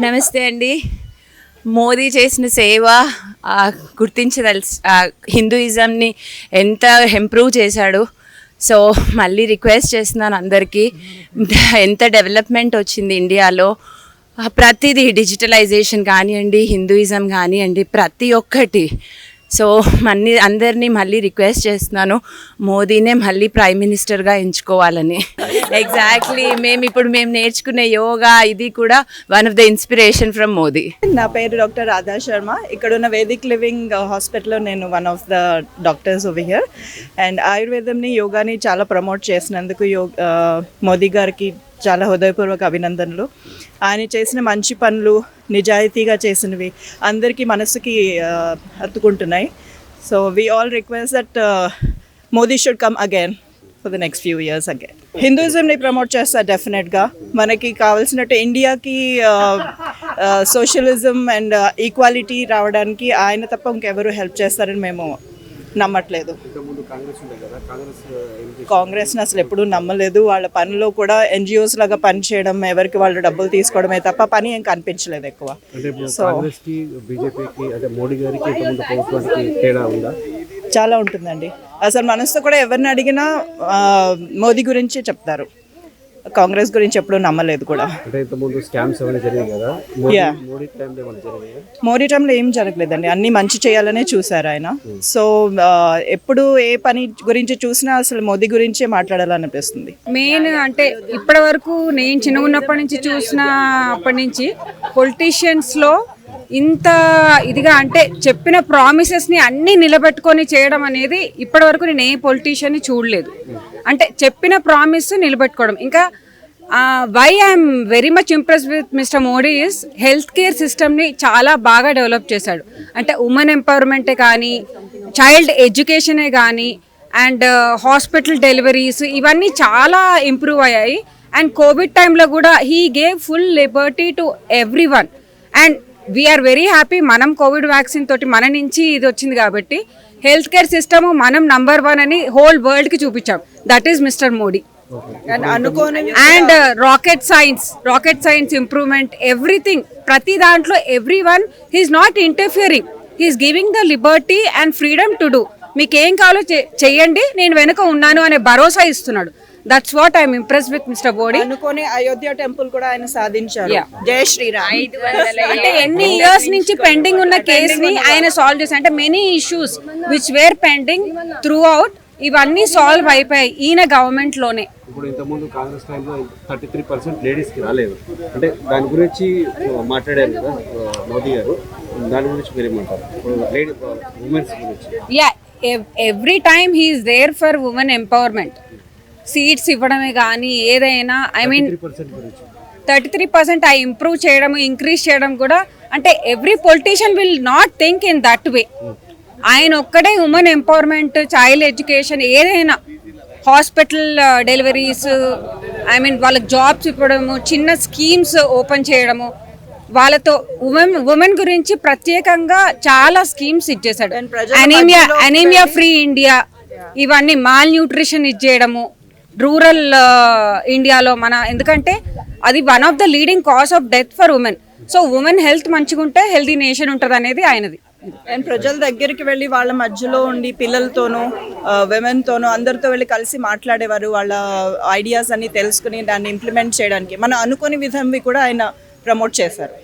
నమస్తే అండి. మోదీ చేసిన సేవ ఆ, హిందూయిజంని ఎంత ఇంప్రూవ్ చేశాడు. సో మళ్ళీ రిక్వెస్ట్ చేస్తున్నాను అందరికీ. ఎంత డెవలప్మెంట్ వచ్చింది ఇండియాలో. ప్రతిదీ డిజిటలైజేషన్ కానివ్వండి హిందూయిజం కానివ్వండి ప్రతి ఒక్కటి సో మన్ని అందరినీ మళ్ళీ రిక్వెస్ట్ చేస్తున్నాను మోదీనే మళ్ళీ ప్రైమ్ మినిస్టర్గా ఎంచుకోవాలని. ఎగ్జాక్ట్లీ మేము ఇప్పుడు మేము నేర్చుకునే యోగా ఇది కూడా one of the inspiration from Modi. నా పేరు డాక్టర్ రాధా శర్మ. ఇక్కడ ఉన్న వేదిక్ లివింగ్ హాస్పిటల్లో నేను one of the doctors over here and ఆయుర్వేదంని యోగాని చాలా ప్రమోట్ చేసినందుకు యోగ uh, మోదీ గారికి చాలా హృదయపూర్వక అభినందనలు. ఆయన చేసిన మంచి పనులు నిజాయితీగా చేసినవి అందరికీ మనసుకి హత్తుకుంటున్నాయి. So we all request that Modi should come again for the next few years again హిందూయిజంని promote చేస్తారు డెఫినెట్గా మనకి కావాల్సినట్టు ఇండియాకి సోషలిజం అండ్ ఈక్వాలిటీ రావడానికి ఆయన తప్ప ఇంకెవరు హెల్ప్ చేస్తారని మేము నమ్మట్లేదు. కాంగ్రెస్ని అసలు ఎప్పుడూ నమ్మలేదు. వాళ్ళ పనిలో కూడా ఎన్జిఓస్ లాగా పనిచేయడం ఎవరికి వాళ్ళు డబ్బులు తీసుకోవడమే తప్ప పని ఏం కనిపించలేదు ఎక్కువ. ఉందా? చాలా ఉంటుందండి. అసలు మనసుతో కూడా ఎవరిని అడిగినా మోదీ గురించి చెప్తారు. కాంగ్రెస్ గురించి ఎప్పుడూ నమ్మలేదు కూడా. మోడీ టైంలో ఏం జరగలేదండి. అన్ని మంచి చేయాలనే చూసారు ఆయన. సో ఆ, ఎప్పుడు ఏ పని గురించి చూసినా అసలు మోదీ గురించే మాట్లాడాలనిపిస్తుంది. మెయిన్ అంటే ఇప్పటి వరకు నేను చిన్న ఉన్నప్పటి నుంచి చూసిన అప్పటి నుంచి పొలిటీషియన్స్లో ఇంత ఇదిగా అంటే చెప్పిన ప్రామిసెస్ని అన్నీ నిలబెట్టుకొని చేయడం అనేది ఇప్పటి వరకు నేను ఏ పొలిటీషియన్ని చూడలేదు. అంటే చెప్పిన ప్రామిస్ నిలబెట్టుకోవడం. ఇంకా why I'm very much impress with mister Modi is health care సిస్టమ్ని చాలా బాగా డెవలప్ చేశాడు. అంటే ఉమెన్ ఎంపవర్మెంటే కానీ చైల్డ్ ఎడ్యుకేషనే కానీ అండ్ హాస్పిటల్ డెలివరీస్ ఇవన్నీ చాలా ఇంప్రూవ్ అయ్యాయి. అండ్ కోవిడ్ టైంలో కూడా he gave full liberty to every one and we are very happy మనం కోవిడ్ వ్యాక్సిన్ తోటి మన నుంచి ఇది వచ్చింది కాబట్టి హెల్త్ కేర్ సిస్టమ్ మనం నంబర్ వన్ అని హోల్ వరల్డ్కి చూపించాం. That is mister Modi and rocket science rocket science improvement everything ప్రతి దాంట్లో every one he's not interfering he's giving the liberty and freedom to do మీకు ఏం కావాలో చెయ్యండి నేను వెనుక ఉన్నాను అనే భరోసా ఇస్తున్నాడు. That's what I'm impress with mister Modi అనుకోని అయోధ్య టెంపుల్ కూడా ఆయన సాధించారు. జై శ్రీరామ్. అంటే ఎన్ని ఇయర్స్ నుంచి పెండింగ్ ఉన్న కేస్ని ఆయన సాల్వ్ చేశారు. అంటే many issues which were pending throughout ఇవన్నీ సాల్వ్ అయిపోయాయి ఈయన గవర్నమెంట్లోనే. ఇప్పుడు ఇంతకుముందు కాంగ్రెస్ టైంలో థర్టీ త్రీ పర్సెంట్ లేడీస్కి రాలేదు. అంటే దాని గురించి మాట్లాడారు కదా మోదీ గారు. దాని గురించి మీరు ఏమంటారు? ఇప్పుడు లేడీ ఉమెన్స్ గురించి. Yeah every time he's there for women empowerment seats ఇవ్వడమే కానీ ఏదైనా I mean thirty three percent ఆ ఇంప్రూవ్ చేయడం ఇంక్రీజ్ చేయడం కూడా అంటే every politician will not think in that way ఆయన ఒక్కడే ఉమెన్ ఎంపవర్మెంట్ చైల్డ్ ఎడ్యుకేషన్ ఏదైనా హాస్పిటల్ డెలివరీస్ ఐ మీన్ వాళ్ళకి జాబ్స్ ఇవ్వడము చిన్న స్కీమ్స్ ఓపెన్ చేయడము వాళ్ళతో ఉమెన్ ఉమెన్ గురించి ప్రత్యేకంగా చాలా స్కీమ్స్ ఇచ్చేసాడు అనీమియా అనీమియా ఫ్రీ ఇండియా ఇవన్నీ మాల్ న్యూట్రిషన్ ఇచ్చేయడము రూరల్ ఇండియాలో మన ఎందుకంటే అది one of the leading cause of death for women so women health మంచిగా ఉంటే హెల్దీ నేషన్ ఉంటుంది అనేది ఆయనది. అండ్ ప్రజల దగ్గరికి వెళ్ళి వాళ్ళ మధ్యలో ఉండి పిల్లలతోనూ విమెన్తోనూ అందరితో వెళ్ళి కలిసి మాట్లాడేవారు వాళ్ళ ఐడియాస్ అన్ని తెలుసుకుని దాన్ని ఇంప్లిమెంట్ చేయడానికి. మనం అనుకుని విధంవి కూడా ఆయన ప్రమోట్ చేశారు.